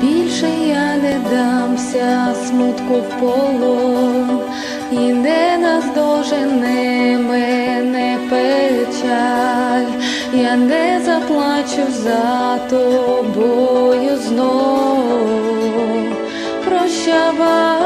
Більше я не дамся смутку в полон, і не наздожене мене печаль, я не заплачу за тобою знов. Прощавай,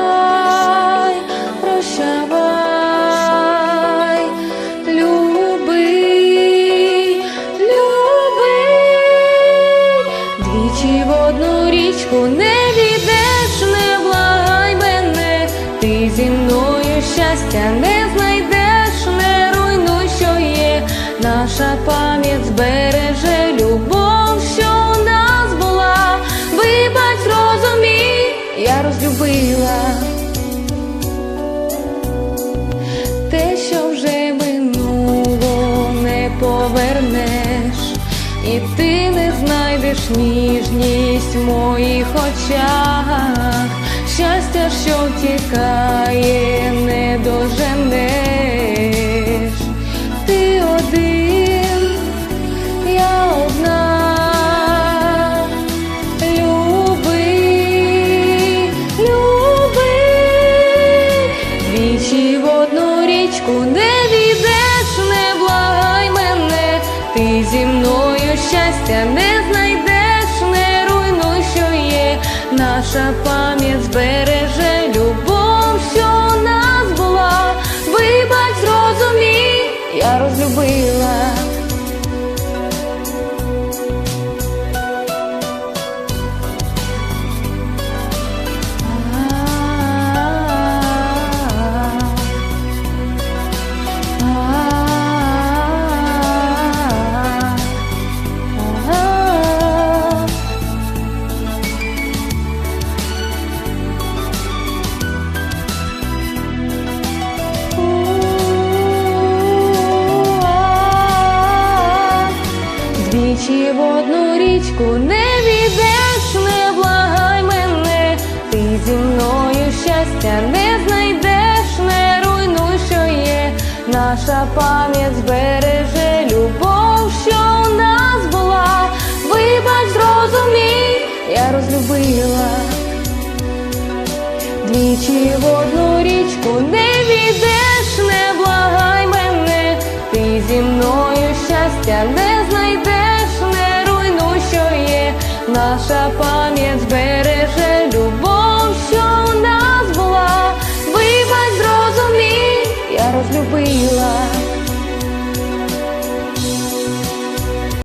річку не війдеш, не благай мене, ти зі мною щастя не знайдеш, не руйнуй, що є, наша пам'ять збереже любов, що у нас була, вибач, розумій, я розлюбила. Ніжність в моїх очах, щастя, що втікає, не доженеш. Ти один, я одна. Люби, люби, двічі в одну річку не війдеш, не благай мене, ти зі мною щастя не знайдеш, наша пам'ять збереже любов, що у нас була, вибач, зрозумій, я розлюбила. Двічі в одну річку не війдеш, не благай мене, ти зі мною щастя не знайдеш, не руйнуй, що є, наша пам'ять збереже любов, що у нас була, вибач, зрозумій, я розлюбила. Двічі в одну річку не війдеш, не благай мене, ти зі мною щастя не наша пам'ять збереже любов, що у нас була, вибач, зрозумій, я розлюбила.